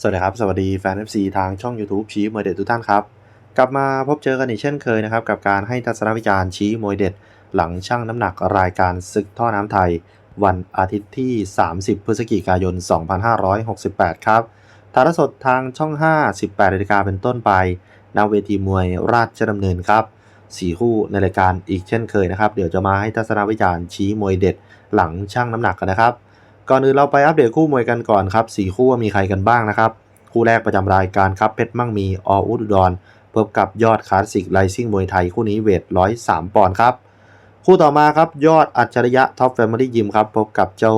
สวัสดีครับ สวัสดีแฟน FC ทางช่อง YouTube ชี้มวยเด็ดทุกท่านครับ กลับมาพบเจอกันอีกเช่นเคยนะครับ กับการให้ทัศนวิจารณ์ชี้มวยเด็ด หลังชั่งน้ำหนักรายการศึกท่อน้ำไทย วันอาทิตย์ที่ 30 พฤศจิกายน 2568 ครับถ่ายทอดสดทางช่อง 5 18นาฬิกาเป็นต้นไปณเวทีมวยราชดำเนินครับสี่คู่ในรายการอีกเช่นเคยนะครับ เดี๋ยวจะมาให้ทัศนวิจารณ์ชี้มวยเด็ด หลังชั่งน้ำหนักกันนะครับ ก่อนอื่นเราไปอัปเดตคู่มวยกันก่อนครับสี่คู่ว่ามีใครกันบ้างนะครับ คู่แรกประจำรายการครับเพชรมั่งมีออุดรพบกับยอดคลาสสิกไลซิ่งมวยไทยคู่นี้เวท103ปอนด์ครับ คู่ต่อมาครับยอดอัจฉริยะท็อปแฟมิลี่ยิมครับพบกับเจ้า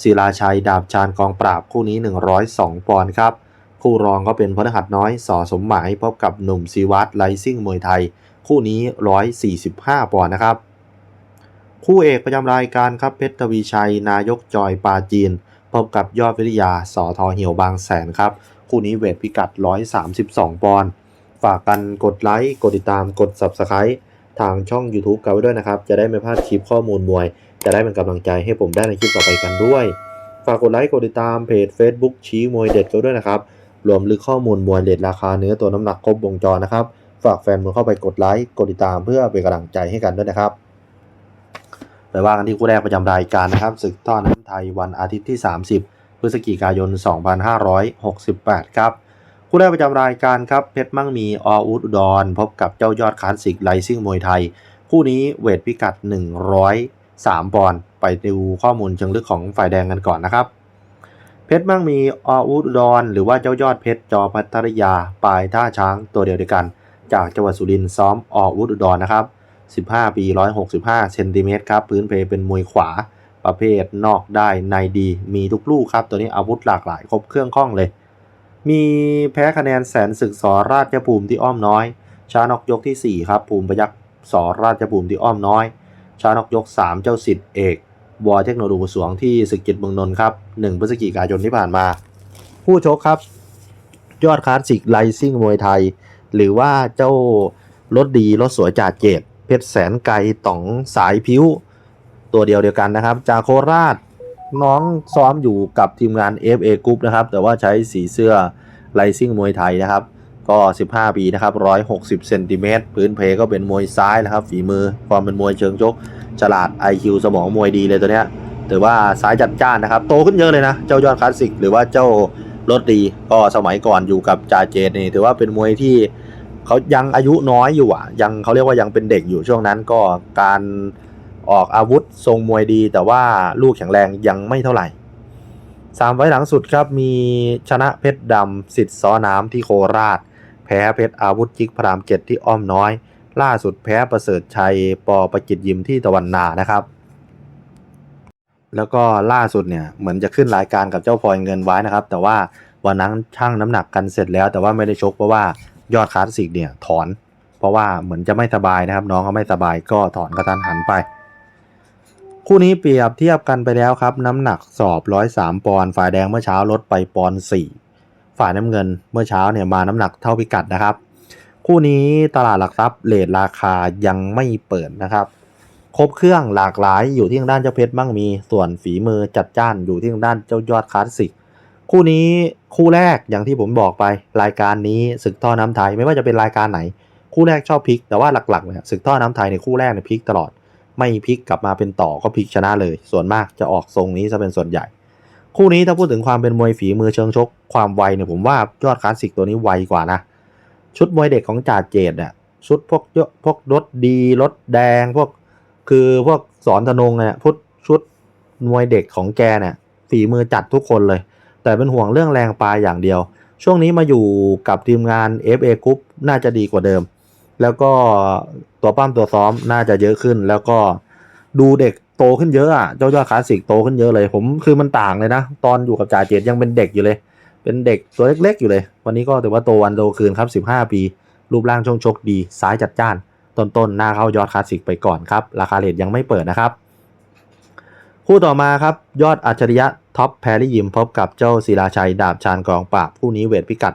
ศิลาชัยดาบชาญกองปราบคู่นี้ 102 ปอนด์ครับ คู่รองก็เป็นพลหัดน้อยสอสมหมายพบกับหนุ่มซีวัตไลซิ่งมวยไทย คู่นี้ 145 ปอนด์นะครับ คู่เอกประจำรายการครับเพชรทวีชัย นายกจอยปาจีน พบกับยอดวิทยาสอทอเหี่ยวบางแสนครับ คู่นี้เวทพิกัด 132 ปอนด์ฝากกันกดไลค์กดติดตามกด Subscribe ทางช่อง YouTube กันไว้ด้วยนะครับ จะได้ไม่พลาดคลิปข้อมูลมวย จะได้เป็นกำลังใจให้ผมได้ในคลิปต่อไปกันด้วย ฝากกดไลค์กดติดตามเพจ Facebook ชี้มวยเด็ดกันด้วยนะครับรวมลึกข้อมูลมวยเด็ดราคาเนื้อตัวน้ำหนักครบวงจรนะครับฝากแฟนมวยเข้าไปกดไลค์กดติดตามเพื่อเป็นกำลังใจให้กันด้วยนะครับ ไปว่ากันที่คู่แรกประจำรายการนะครับศึกท่อน้ำไทยวันอาทิตย์ที่ 30 พฤศจิกายน 2568 ครับคู่แรกประจำรายการครับเพชรมั่งมีออุดรพบกับเจ้ายอดคลาสสิกไลซิ่งมวยไทย คู่นี้เวทพิกัด 103 ปอนด์ไปดูข้อมูลเชิงลึกของฝ่ายแดงกันก่อนนะครับ เพชรมั่งมีออุดรหรือว่าเจ้ายอดเพชรจอพัทรยาปลายท่าช้างตัวเดียวด้วกัน จากจังหวัดสุรินทร์ซ้อมออุดรนะครับ 15 ปี 165 เซนติเมตรครับ พื้นเพเป็นมวยขวาประเภทนอกได้ในดี มีทุกลูกครับ ตัวนี้อาวุธหลากหลายครบเครื่องข้องเลย มีแพ้คะแนนแสนศึกสอราชภูมิที่อ้อมน้อย ชานอกยกที่ 4 ครับ ภูมิพยักษ์สอราชภูมิที่อ้อมน้อย ชานอกยก 3 เจ้าสิทธิ์เอกวอเทคโนโลยีสวงที่ศึกจิตเมืองนนท์ครับ1พฤศจิกายนที่ผ่านมา ผู้ชกครับ ยอดคลาสสิกไลซิ่งมวยไทย หรือว่าเจ้ารถดีรถสวยจ่าเจด เพชรแสนไกลต่องสายพิ้ว ตัวเดียวเดียวกันนะครับ จากโคราชน้องซ้อมอยู่กับทีมงาน FA Group นะครับ แต่ว่าใช้สีเสื้อไลซิ่งมวยไทยนะครับ ก็ 15 ปีนะครับ 160เซนติเมตรพื้นเพก็เป็นมวยซ้ายนะครับ ฝีมือความเป็นมวยเชิงชก ฉลาด IQ สมองมวยดีเลยตัวเนี้ยถือว่าซ้ายจัดจ้านนะครับ โตขึ้นเยอะเลยนะ เจ้ายอดคลาสสิกหรือว่าเจ้ารถดีก็สมัยก่อนอยู่กับจาเจดนี่ถือว่าเป็นมวยที่ เขายังอายุน้อยอยู่อะ ยังเขาเรียกว่ายังเป็นเด็กอยู่ช่วงนั้นก็การออกอาวุธทรงมวยดี แต่ว่าลูกแข็งแรงยังไม่เท่าไหร่สามไว้หลังสุดครับมีชนะเพชรดำสิทธิ์ซ้อน้ำที่โคราช แพ้เพชรอาวุธจิกพรามเจ็ดที่อ้อมน้อย ล่าสุดแพ้ประเสริฐชัยปอประกิตยิมที่ตะวันนานะครับ แล้วก็ล่าสุดเนี่ยเหมือนจะขึ้นรายการกับเจ้าพลอยเงินไว้นะครับ แต่ว่าวันนั้นชั่งน้ำหนักกันเสร็จแล้วแต่ว่าไม่ได้ชกเพราะว่า ยอดคลาสสิกเนี่ยถอน เพราะว่าเหมือนจะไม่สบายนะครับ น้องเขาไม่สบายก็ถอนกระทันหันไป คู่นี้เปรียบเทียบกันไปแล้วครับ น้ำหนักสอบ 103 ปอนด์ฝ่ายแดงเมื่อเช้าลดไปปอนด์4ฝ่ายน้ำเงินเมื่อเช้าเนี่ยมาน้ำหนักเท่าพิกัดนะครับ คู่นี้ตลาดหลักทรัพย์เลทราคายังไม่เปิดนะครับครบเครื่องหลากหลายอยู่ที่ทางด้านเจ้าเพชรบ้างมี ส่วนฝีมือจัดจ้านอยู่ที่ทางด้านเจ้ายอดคลาสสิก คู่นี้ คู่แรกอย่างที่ผมบอกไปรายการนี้ศึกท่อน้ำไทยไม่ว่าจะเป็นรายการไหน คู่แรกชอบพลิก แต่ว่าหลักๆเนี่ยศึกท่อน้ำไทยในคู่แรกเนี่ยพลิกตลอด ไม่พลิกกลับมาเป็นต่อก็พลิกชนะเลย ส่วนมากจะออกทรงนี้จะเป็นส่วนใหญ่ คู่นี้ถ้าพูดถึงความเป็นมวยฝีมือเชิงชกความไวเนี่ยผมว่ายอดคลาสสิกตัวนี้ไวกว่านะชุดมวยเด็กของจ่าเจดเนี่ยชุดพวกเยอะพวกรถดีรถแดงพวกคือพวกสอนธนงเนี่ยพุทชุดมวยเด็กของแกเนี่ยฝีมือจัดทุกคนเลย แต่เป็นห่วงเรื่องแรงปลายอย่างเดียว ช่วงนี้มาอยู่กับทีมงาน FA Group น่าจะดีกว่าเดิม แล้วก็ตัวปั้มตัวซ้อมน่าจะเยอะขึ้น แล้วก็ดูเด็กโตขึ้นเยอะอะเจ้ายอดคลาสสิกโตขึ้นเยอะเลย ผมคือมันต่างเลยนะ ตอนอยู่กับจ่าเจดยังเป็นเด็กอยู่เลย เป็นเด็กตัวเล็กๆอยู่เลย วันนี้ก็ถือว่าโตวันโตคืนครับ 15 ปี รูปร่างช่วงชกดีซ้ายจัดจ้านต้นๆหน้าเข้ายอดคลาสสิกไปก่อนครับ ราคาเลทยังไม่เปิดนะครับ คู่ต่อมาครับ ยอดอัจฉริยะท็อปแพรรี่ยิมพบกับเจ้าศิลาชัย ดาบชานกองปราบคู่นี้เวทพิกัด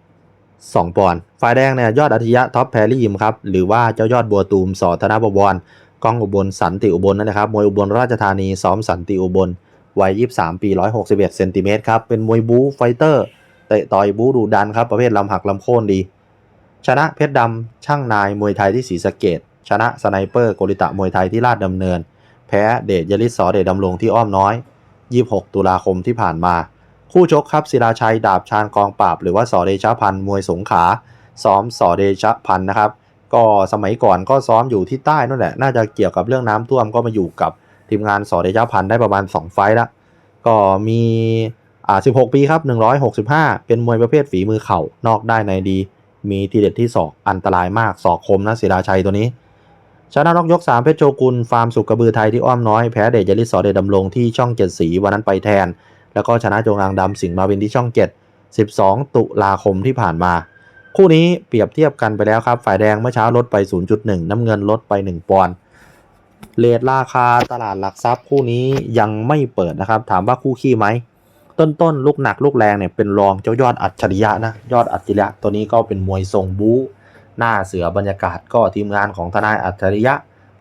102 ปอนด์ฝ่ายแดงเนี่ยยอดอัจฉริยะท็อปแพรรี่ยิมครับหรือว่าเจ้ายอดบัวตูมสอธนบวรกองอุบลสันติอุบลนั่นนะครับมวยอุบลราชธานีซ้อมสันติอุบลวัย 23 ปี 161 เซนติเมตรครับ เป็นมวยบู๊ไฟเตอร์เตะต่อยบู๊ดุดันครับ ประเภทลำหักลำโค่นดี ชนะเพชรดำช่างนายมวยไทยที่ศรีสะเกดชนะสไนเปอร์โกริตะมวยไทยที่ลาดดำเนิน แพ้เดชยลิศสอเดชดำรงที่อ้อมน้อย 26 ตุลาคมที่ผ่านมา คู่ชกครับศิลาชัยดาบชาญกองปราบ หรือว่าสอเดชะพันธ์มวยสงขาซ้อมสอเดชะพันธ์นะครับ ก็สมัยก่อนก็ซ้อมอยู่ที่ใต้นั่นแหละ น่าจะเกี่ยวกับเรื่องน้ำท่วมก็มาอยู่กับทีมงานสอเดชะพันธ์ได้ประมาณ 2 ไฟต์ละก็มีอ่า16 ปีครับ 165 เป็นมวยประเภทฝีมือเข่านอกได้ในดี มีทีเด็ดที่ศอกอันตรายมากศอกคมนะศิลาชัยตัวนี้ ชนะนกยก 3 เพชรโจกุล ฟาร์มสุกกระบือไทยที่อ้อมน้อย แพ้เดชยลิศสอเดชดำรงที่ช่องเจ็ดสีวันนั้นไปแทน แล้วก็ชนะจงอางดำสิงห์มาวินที่ช่องเจ็ด12 ตุลาคมที่ผ่านมา คู่นี้เปรียบเทียบกันไปแล้วครับ ฝ่ายแดงเมื่อเช้าลดไป 0.1 น้ำเงินลดไป 1 ปอนด์เลทราคาตลาดหลักทรัพย์คู่นี้ยังไม่เปิดนะครับ ถามว่าคู่ขี้ไหม ต้นต้นลูกหนักลูกแรงเนี่ยเป็นรองเจ้ายอดอัจฉริยะนะ ยอดอัจฉริยะตัวนี้ก็เป็นมวยทรงบู๊ หน้าเสือบรรยากาศก็ทีมงานของทนายอัจฉริยะ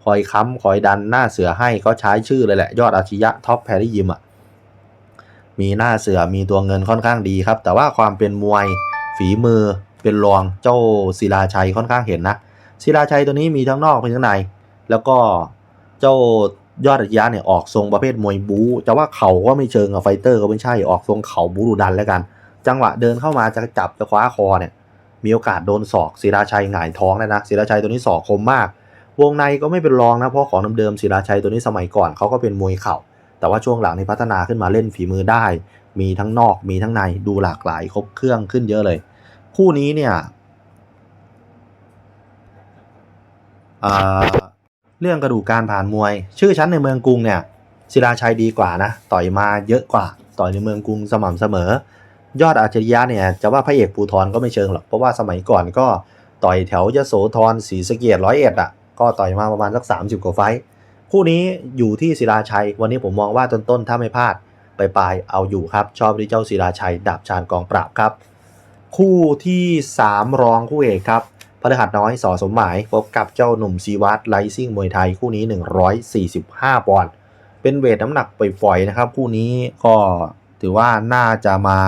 คอยค้ำคอยดันหน้าเสือให้ก็ใช้ชื่อเลยแหละ ยอดอัจฉริยะท็อปแพรรี่ยิมอะมีหน้าเสือมีตัวเงินค่อนข้างดีครับ แต่ว่าความเป็นมวยฝีมือเป็นรองเจ้าศิลาชัยค่อนข้างเห็นนะศิลาชัยตัวนี้มีทั้งนอกมีทั้งใน แล้วก็เจ้ายอดอัจฉริยะเนี่ยออกทรงประเภทมวยบู๊แต่ว่าเขาก็ไม่เชิงกับไฟเตอร์ก็ไม่ใช่ออกทรงเขาบู๊ดุดันแล้วกัน จังหวะเดินเข้ามาจะจับจะคว้าคอเนี่ย มีโอกาสโดนศอกศิลาชัยหงายท้องเลยนะศิลาชัยตัวนี้ศอกคมมาก วงในก็ไม่เป็นรองนะเพราะของเดิมๆศิลาชัยตัวนี้สมัยก่อนเขาก็เป็นมวยเข่า แต่ว่าช่วงหลังนี่พัฒนาขึ้นมาเล่นฝีมือได้ มีทั้งนอกมีทั้งในดูหลากหลายครบเครื่องขึ้นเยอะเลย คู่นี้เนี่ยเรื่องกระดูกการผ่านมวย ชื่อชั้นในเมืองกรุงเนี่ยศิลาชัยดีกว่านะ ต่อยมาเยอะกว่า ต่อยในเมืองกรุงสม่ำเสมอ ยอดอัจฉริยะเนี่ยจะว่าพระเอกภูทรก็ไม่เชิงหรอก เพราะว่าสมัยก่อนก็ต่อยแถวยโสธรศรีสะเกียดร้อยเอ็ดอะก็ต่อยมาประมาณสักสามสิบกว่าไฟต์คู่นี้อยู่ที่ศิลาชัย วันนี้ผมมองว่าต้นๆถ้าไม่พลาดไปปลายเอาอยู่ครับ ชอบที่เจ้าศิลาชัย ดาบชาญกองปราบครับ คู่ที่ 3 รองคู่เอกครับพฤหัสน้อยสอสมหมายพบกับเจ้าหนุ่มซีวัตไลซิ่งมวยไทยคู่นี้ 145ปอนด์เป็นเวทน้ำหนักปล่อยๆนะครับ คู่นี้ก็ถือว่าน่าจะมา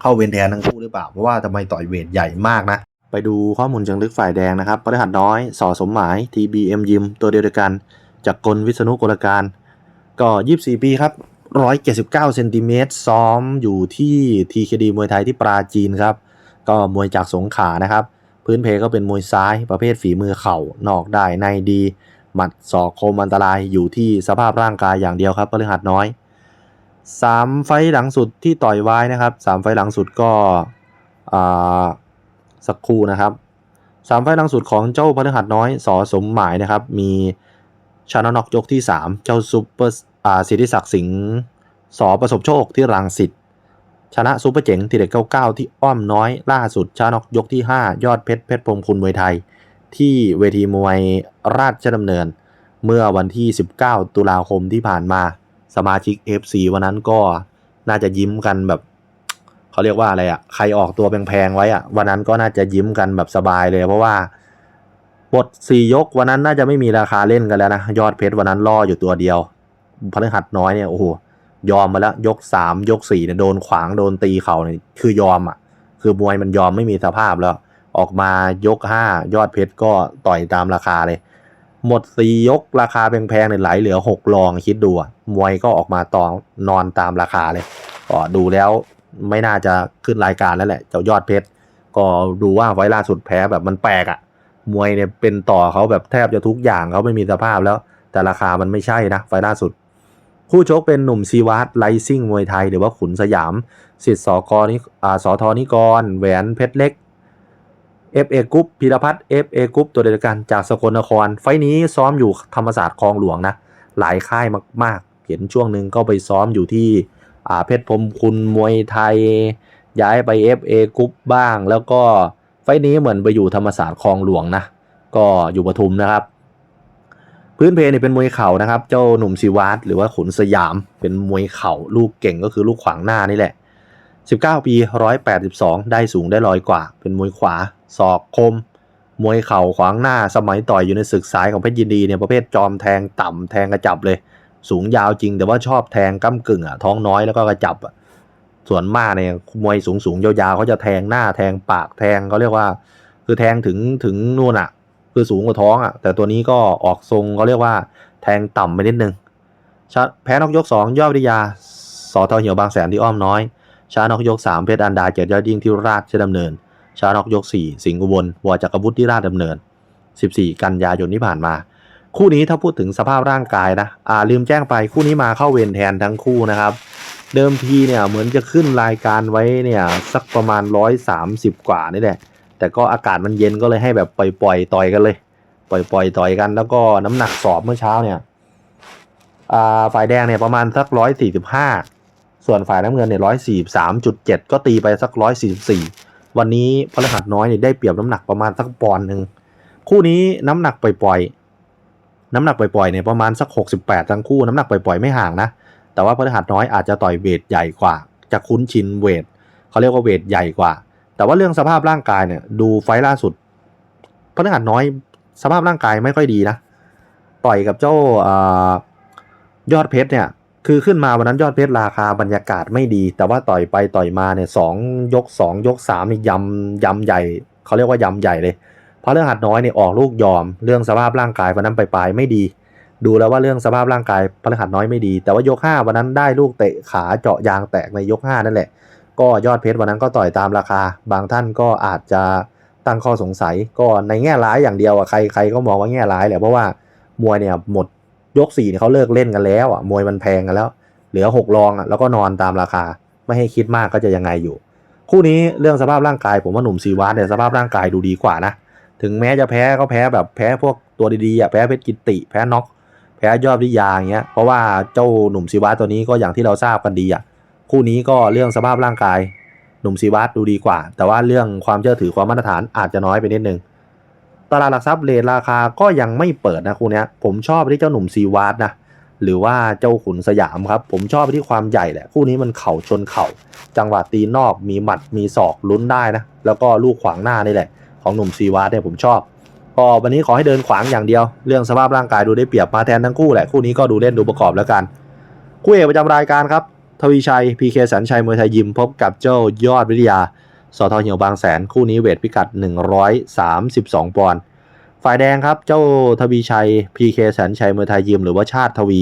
เข้าเวนแทนทั้งคู่หรือเปล่า เพราะว่าทำไมต่อยเวทใหญ่มากนะ ไปดูข้อมูลเชิงลึกฝ่ายแดงนะครับพฤหัสน้อยสอสมหมาย TBM ยิมตัวเดียวกัน จากกลวิษณุกลการ ก็ 24 ปีครับ 179เซนติเมตรซ้อมอยู่ที่ TKD มวยไทยที่ปราจีนครับ ก็มวยจากสงขานะครับ พื้นเพก็เป็นมวยซ้ายประเภทฝีมือเข่านอกได้ในดี หมัดศอกคมอันตรายอยู่ที่สภาพร่างกายอย่างเดียวครับพฤหัสน้อย 3ไฟหลังสุดที่ต่อยไว้นะครับ3ไฟหลังสุดก็สักครู่นะครับสามไฟหลังสุดของเจ้าพฤหัสน้อยสอสมหมายนะครับ มีชนะน็อกยกที่ 3 เจ้าซุปเปอร์อ่าสิทธิศักดิ์สิงห์สอประสบโชคที่รังสิตชนะซุปเปอร์เจ๋งทีเด็ด99ที่อ้อมน้อยล่าสุดชนะนกยกที่ 5 ยอดเพชรเพชรพรมคุณมวยไทย ที่เวทีมวยราชดำเนิน เมื่อวันที่ 19 ตุลาคมที่ผ่านมา สมาชิก FC วันนั้นก็น่าจะยิ้มกันแบบเขาเรียกว่าอะไรอะ่ะใครออกตัวแพงๆไว้อะ่ะวันนั้นก็น่าจะยิ้มกันแบบสบายเลย เพราะว่าบทสี่ยกวันนั้นน่าจะไม่มีราคาเล่นกันแล้วนะยอดเพชรวันนั้นล่ออยู่ตัวเดียวพฤหัสน้อยเนี่ยโอ้โหยอมมาแล้วยกสามยกสี่เนี่ยโดนขวางโดนตีเข่าเนี่ยคือยอมอะ คือมวยมันยอมไม่มีสภาพแล้ว ออกมายกห้ายอดเพชรก็ต่อยตามราคาเลย หมดสี่ยกราคาแพงๆเนี่ยไหลเหลือหกรองคิดดูอะมวยก็ออกมาต่อนอนตามราคาเลย ก็ดูแล้วไม่น่าจะขึ้นรายการแล้วแหละ เจ้ายอดเพชร ก็ดูว่าไฟล์ล่าสุดแพ้แบบมันแปลกอะมวยเนี่ยเป็นต่อเขาแบบแทบจะทุกอย่างเขาไม่มีสภาพแล้ว แต่ราคามันไม่ใช่นะไฟล์ล่าสุด คู่ชกเป็นหนุ่มซีวัตไลซิ่งมวยไทย หรือว่าขุนสยามสิทธิ์สกนิอ่าสอทอนิกร แหวนเพชรเล็ก FA กรุ๊ปพีรพัฒน์ FA กรุ๊ปตัวเดียวกันจากสกลนคร ไฟนี้ซ้อมอยู่ธรรมศาสตร์คลองหลวงนะ หลายค่ายมากๆ เห็นช่วงหนึ่งก็ไปซ้อมอยู่ที่อาเพชรพรมคุณมวยไทย ย้ายไป FA กรุ๊ปบ้าง แล้วก็ไฟนี้เหมือนไปอยู่ธรรมศาสตร์คลองหลวงนะ ก็อยู่ปทุมนะครับ พื้นเพเนี่เป็นมวยเข่านะครับ เจ้าหนุ่มศิวัตหรือว่าขุนสยาม เป็นมวยเข่าลูกเก่งก็คือลูกขวางหน้านี่แหละ 19 ปี 182 ได้สูงได้ลอยกว่า เป็นมวยขวา ศอกคม มวยเข่าขวางหน้าสมัยต่อยอยู่ในศึกสายของเพชรยินดีเนี่ยประเภทจอมแทงต่ำแทงกระจับเลย สูงยาวจริงแต่ว่าชอบแทงก้ากึ่งอะท้องน้อยแล้วก็กระจับอะส่วนมากเนี่ยมวยสูงสูงๆยาวๆเขาจะแทงหน้าแทงปากแทงเขาเรียกว่า คือแทงถึงถึงนู่นอะ คือสูงกว่าท้องอะ แต่ตัวนี้ก็ออกทรงเขาเรียกว่า แทงต่ำไปนิดนึงชาแพ้นอกยกสองยอดวิทยาสอทอเหี่ยวบางแสนที่อ้อมน้อยชานอกยกสามเพชรอันดาเกียรติยอดยิ่งที่ราชดำเนิน ชานอกยกสี่สิงห์อุบลวอจักรวุฒิที่ราชดำเนิน 14 กันยายนที่ผ่านมา คู่นี้ถ้าพูดถึงสภาพร่างกายนะอ่าลืมแจ้งไปคู่นี้มาเข้าเวรแทนทั้งคู่นะครับ เดิมทีเนี่ยเหมือนจะขึ้นรายการไว้เนี่ยสักประมาณ 130 กว่านี่แหละแต่ก็อากาศมันเย็นก็เลยให้แบบปล่อยๆต่อยกันเลย ปล่อยๆต่อยกัน แล้วก็น้ำหนักสอบเมื่อเช้าเนี่ยฝ่ายแดงเนี่ยประมาณสัก145ส่วนฝ่ายน้ำเงินเนี่ย143.7ก็ตีไปสัก144 วันนี้พลหัสน้อยเนี่ยได้เปรียบน้ำหนักประมาณสักปอนด์หนึ่งคู่นี้น้ำหนักปล่อยๆน้ำหนักปล่อยๆเนี่ยประมาณสัก 68 ทั้งคู่น้ำหนักปล่อยๆไม่ห่างนะแต่ว่าพฤหัสน้อยอาจจะต่อยเวทใหญ่กว่าจะคุ้นชินเวทเขาเรียกว่าเวทใหญ่กว่า แต่ว่าเรื่องสภาพร่างกายเนี่ยดูไฟล่าสุดพฤหัสน้อยสภาพร่างกายไม่ค่อยดีนะต่อยกับเจ้าอ่ายอดเพชรเนี่ย คือขึ้นมาวันนั้นยอดเพชรราคาบรรยากาศไม่ดี แต่ว่าต่อยไปต่อยมาเนี่ยสองยกสองยกสามนี่ยำยำใหญ่เขาเรียกว่ายำใหญ่เลยเพราะเรื่องหัดน้อยเนี่ยออกลูกยอม เรื่องสภาพร่างกายวันนั้นไปลายๆไม่ดี ดูแล้วว่าเรื่องสภาพร่างกายพฤหัสน้อยไม่ดี แต่ว่ายก5วันนั้นได้ลูกเตะขาเจาะยางแตกในยก5นั่นแหละ ก็ยอดเพชรวันนั้นก็ต่อยตามราคา บางท่านก็อาจจะตั้งข้อสงสัยก็ในแง่ร้ายอย่างเดียวอะใครใครก็มองว่าแง่ร้ายแหละเพราะว่ามวยเนี่ยหมด ยก4เนี่ยเขาเลิกเล่นกันแล้วอะมวยมันแพงกันแล้ว เหลือหกรองอะแล้วก็นอนตามราคา ไม่ให้คิดมากก็จะยังไงอยู่ คู่นี้เรื่องสภาพร่างกายผมว่าหนุ่มซีวาสเนี่ยสภาพร่างกายดูดีกว่านะถึงแม้จะแพ้ก็แพ้แบบแพ้พวกตัวดีๆอะแพ้เพชรกิตติแพ้น็อกแพ้ยอดวิทยาอย่างเงี้ยเพราะว่าเจ้าหนุ่มซีวัตตัวนี้ก็อย่างที่เราทราบกันดีอะคู่นี้ก็เรื่องสภาพร่างกาย หนุ่มซีวัตดูดีกว่า แต่ว่าเรื่องความเชื่อถือความมาตรฐานอาจจะน้อยไปนิดนึง ตลาดหลักทรัพย์เลทราคาก็ยังไม่เปิดนะคู่นี้ผมชอบที่เจ้าหนุ่มซีวัตนะหรือว่าเจ้าขุนสยามครับ ผมชอบที่ความใหญ่แหละคู่นี้มันเข่าชนเข่า จังหวะตีนอกมีหมัดมีศอกลุ้นได้นะ แล้วก็ลูกขวางหน้านี่แหละ ของหนุ่มซีวาสเนี่ยผมชอบก็วันนี้ขอให้เดินขวางอย่างเดียว เรื่องสภาพร่างกายดูได้เปรียบมาแทนทั้งคู่แหละคู่นี้ก็ดูเล่นดูประกอบแล้วกันคู่เอกประจำรายการครับทวีชัยพีเคสันชัยมวยไทยยิมพบกับเจ้ายอดวิทยา สทเหี่ยวบางแสนคู่นี้เวทพิกัด 132 ปอนด์ฝ่ายแดงครับเจ้าทวีชัยพีเคสันชัยมวยไทยยิมหรือว่าชาติทวี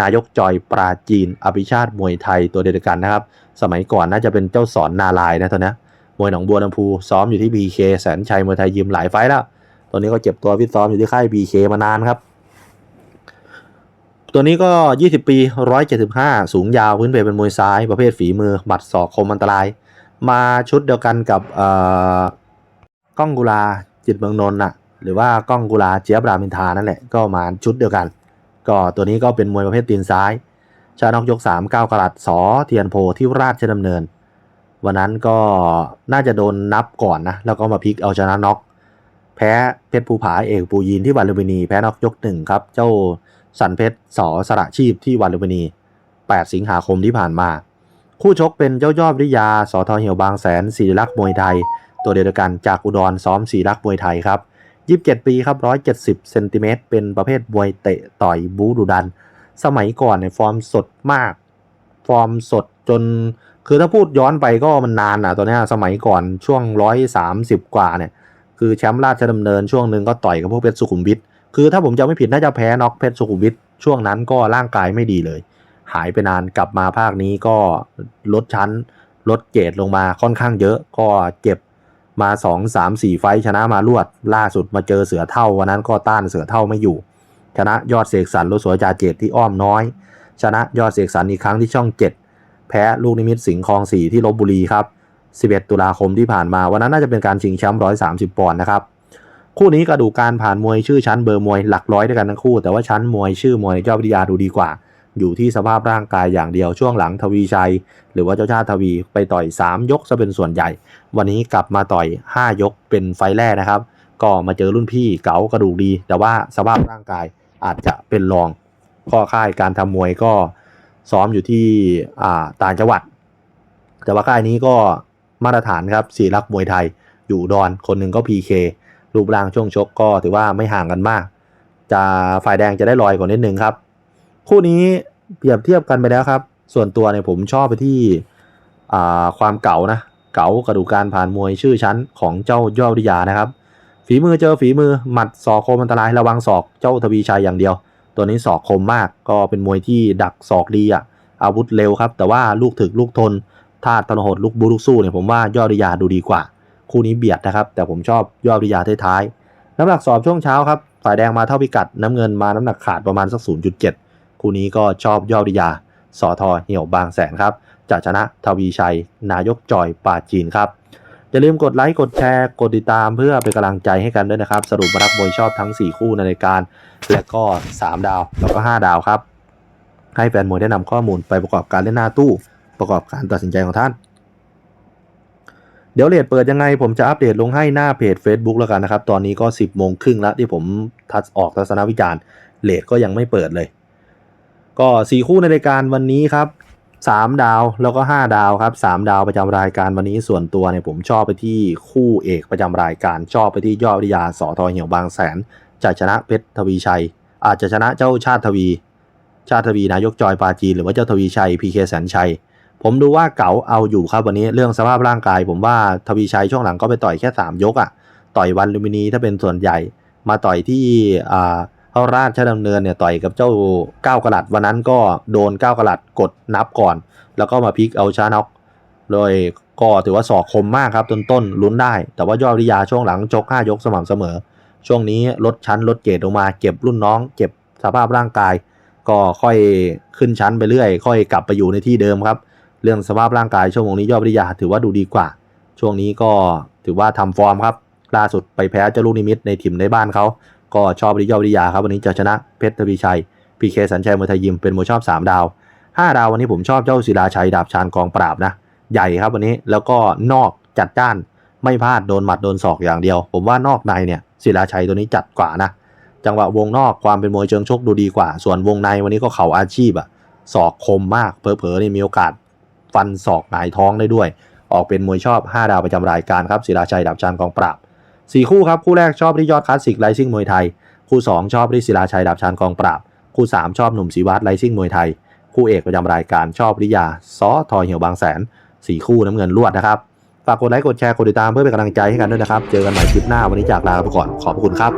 นายกจอยปราจีน อภิชาติมวยไทยตัวเดียวกันนะครับ สมัยก่อนน่าจะเป็นเจ้าสอนนาลายนะตัวนี้มวยหนองบัวลำพูซ้อมอยู่ที่ BK แสนชัยมวยไทยยิมหลายไฟแล้ว ตอนนี้ก็เจ็บตัวฟิตซ้อมอยู่ที่ค่าย BK มานานครับ ตัวนี้ก็ 20 ปี 175 สูงยาวพื้นเพเป็นมวยซ้าย ประเภทฝีมือหมัดศอกคมอันตราย มาชุดเดียวกันกับเอ่อก้องกุลาจิตเมืองนนท์น่ะหรือว่ากล้องกุลาเจี๊ยบรามินทานั่นแหละก็มาชุดเดียวกัน ก็ตัวนี้ก็เป็นมวยประเภทตีนซ้าย ชานอกยก3 9กรัตสอเทียนโพที่ราชดำเนิน วันนั้นก็น่าจะโดนนับก่อนนะแล้วก็มาพลิกเอาชนะน็อกแพ้เพชรภูผาเอกปูยีนที่วันลุมพินีแพ้น็อกยกหนึ่งครับ เจ้าสันเพชรสอสระชีพที่วันลุมพินี 8 สิงหาคมที่ผ่านมา คู่ชกเป็นเจ้ายอดวิยาสอทอเหี่ยวบางแสนศิริลักษ์มวยไทย ตัวเดียวกันจากอุดรซ้อมศิริลักษ์มวยไทยครับ 27 ปีครับ 170เซนติเมตรเป็นประเภทมวยเตะต่อยบูดุดัน สมัยก่อนเนี่ยฟอร์มสดมาก ฟอร์มสดจน คือถ้าพูดย้อนไปก็มันนานอะตัวนี้สมัยก่อนช่วง 130 กว่าเนี่ยคือแชมป์ราชดำเนินช่วงหนึ่งก็ต่อยกับพวกเพชรสุขุมวิทคือถ้าผมจำไม่ผิดน่าจะแพ้น็อกเพชรสุขุมวิทช่วงนั้นก็ร่างกายไม่ดีเลย หายไปนานกลับมาภาคนี้ก็ลดชั้นลดเกรดลงมาค่อนข้างเยอะ ก็เจ็บมา2 3 4 ไฟชนะมารวด ล่าสุดมาเจอเสือเท่าวันนั้นก็ต้านเสือเท่าไม่อยู่ ชนะยอดเสกสรรรถสวยจาเจตที่อ้อมน้อย ชนะยอดเสกสรรอีกครั้งที่ช่อง 7 แพ้ลูกนิมิตสิงห์คลอง4ที่ลบบุรีครับ 11 ตุลาคมที่ผ่านมาวันนั้นน่าจะเป็นการชิงแชมป์130 ปอนด์นะครับคู่นี้กระดูกการผ่านมวยชื่อชั้นเบอร์มวยหลักร้อยด้วยกันทั้งคู่ แต่ว่าชั้นมวยชื่อมวยยอดวิทยาดูดีกว่า อยู่ที่สภาพร่างกายอย่างเดียวช่วงหลังทวีชัย หรือว่าเจ้าชาติทวีไปต่อย 3 ยกซะเป็นส่วนใหญ่ วันนี้กลับมาต่อย 5 ยกเป็นไฟแรกนะครับ ก็มาเจอรุ่นพี่เก๋ากระดูกดี แต่ว่าสภาพร่างกายอาจจะเป็นรองข้อค่ายการทำมวยก็ซ้อมอยู่ที่าต่างจังหวัด แต่ว่าค่ายนี้ก็มาตรฐานครับสีรักมวยไทยอยู่ดอนคนหนึ่งก็ PK รูปร่างช่วงชกก็ถือว่าไม่ห่างกันมาก จะฝ่ายแดงจะได้ลอยกว่านิดนึงครับ คู่นี้ เปรียบเทียบกันไปแล้วครับ ส่วนตัวเนี่ยผมชอบไปที่อ่าความเก่านะเก๋ากระดูกการผ่านมวยชื่อชั้นของเจ้ายอดวิทยานะครับ ฝีมือเจอฝีมือหมัดศอกคมอันตรายระวังศอกเจ้าทวีชัยอย่างเดียว ตัวนี้ศอกคมมากก็เป็นมวยที่ดักศอกดีอะอาวุธเร็วครับ แต่ว่าลูกถึกลูกทนท่าตนโหดลูกบูลูกสู้เนี่ยผมว่ายอดวิทยาดูดีกว่า คู่นี้เบียดนะครับ แต่ผมชอบยอดวิทยาท้ายๆน้ำหนักสอบช่วงเช้าครับฝ่ายแดงมาเท่าพิกัด น้ำเงินมาน้ำหนักขาดประมาณสัก 0.7 คู่นี้ก็ชอบยอดวิยาสอทอเหี่ยวบางแสนครับจะชนะทวีชัย นายกจอยปาจีนครับ อย่าลืมกดไลค์ กดแชร์ กดติดตามเพื่อเป็นกำลังใจให้กันด้วยนะครับ สรุปรับมวยชอบทั้ง 4 คู่ในรายการ และก็ 3 ดาว แล้วก็ 5 ดาวครับ ให้แฟนมวยได้นำข้อมูลไปประกอบการเล่นหน้าตู้ ประกอบการตัดสินใจของท่าน เดี๋ยวเลทเปิดยังไง ผมจะอัปเดตลงให้หน้าเพจ Facebook แล้วกันนะครับ ตอนนี้ก็ 10โมงครึ่งแล้วที่ผมทัดออกทัศนวิจารณ์เลทก็ยังไม่เปิดเลย ก็4คู่ในรายการวันนี้ครับ3ดาวแล้วก็5ดาวครับ3ดาวประจำรายการวันนี้ส่วนตัวเนี่ยผมชอบไปที่คู่เอกประจำรายการชอบไปที่ยอดวิทยาสอทอเหี่ยวบางแสนจะชนะเพชรทวีชัย อาจจะชนะเจ้าชาติทวี ชาติทวีนายกจอยปาจีนหรือว่าเจ้าทวีชัยพีเคแสนชัย ผมดูว่าเก๋าเอาอยู่ครับวันนี้เรื่องสภาพร่างกาย ผมว่าทวีชัยช่วงหลังก็ไปต่อยแค่ 3 ยกอะ่ะต่อยวันลุมินีถ้าเป็นส่วนใหญ่มาต่อยที่อ่าาราชดำเนินเนี่ยต่อยกับเจ้าก้าวกระลัดวันนั้นก็โดนก้าวกระลัดกดนับก่อน แล้วก็มาพลิกเอาชาน็อกโดยก็ถือว่าศอกคมมากครับต้นต้นลุ้นได้ แต่ว่ายอดวิทยาช่วงหลังจก5ยกสม่ำเสมอ ช่วงนี้ลดชั้นลดเกรดลงมาเก็บรุ่นน้องเก็บสภาพร่างกาย ก็ค่อยขึ้นชั้นไปเรื่อย ค่อยกลับไปอยู่ในที่เดิมครับ เรื่องสภาพร่างกายช่วงนี้ยอดวิทยาถือว่าดูดีกว่า ช่วงนี้ก็ถือว่าทำฟอร์มครับล่าสุดไปแพ้เจ้าลูกนิมิตในถิ่มในบ้านเขา ก็ชอบริยอดวิทยาครับวันนี้จะชนะเพชรทวีชัยพีเคสัญชัยมวยไทยยิมเป็นมวยชอบ 3 ดาว 5 ดาววันนี้ผมชอบเจ้าศิลาชัยดาบชานกองปราบนะใหญ่ครับวันนี้แล้วก็นอกจัดจ้านไม่พลาดโดนหมัดโดนศอกอย่างเดียว ผมว่านอกในเนี่ยศิลาชัยตัวนี้จัดกว่านะ จังหวะวงนอกความเป็นมวยเชิงชกดูดีกว่า ส่วนวงในวันนี้ก็เข่าอาชีพอะศอกคมมากเผลอๆนี่มีโอกาสฟันศอกหงายท้องได้ด้วย ออกเป็นมวยชอบ 5 ดาวประจำรายการครับศิลาชัยดาบชานกองปราบ 4 คู่ครับคู่แรกชอบที่ยอดคลาสสิกไลซิ่งมวยไทย คู่ 2 ชอบที่ศิลาชัยดาบชานกองปราบ คู่ 3 ชอบหนุ่มศรีวัตรไลซิ่งมวยไทย คู่เอกประจำรายการชอบริยาซอทอยเหี่ยวบางแสน 4 คู่น้ำเงินลวดนะครับฝากกดไลค์กดแชร์กดติดตามเพื่อเป็นกำลังใจให้กันด้วยนะครับ เจอกันใหม่คลิปหน้าวันนี้จากลาไปก่อนขอบคุณครับ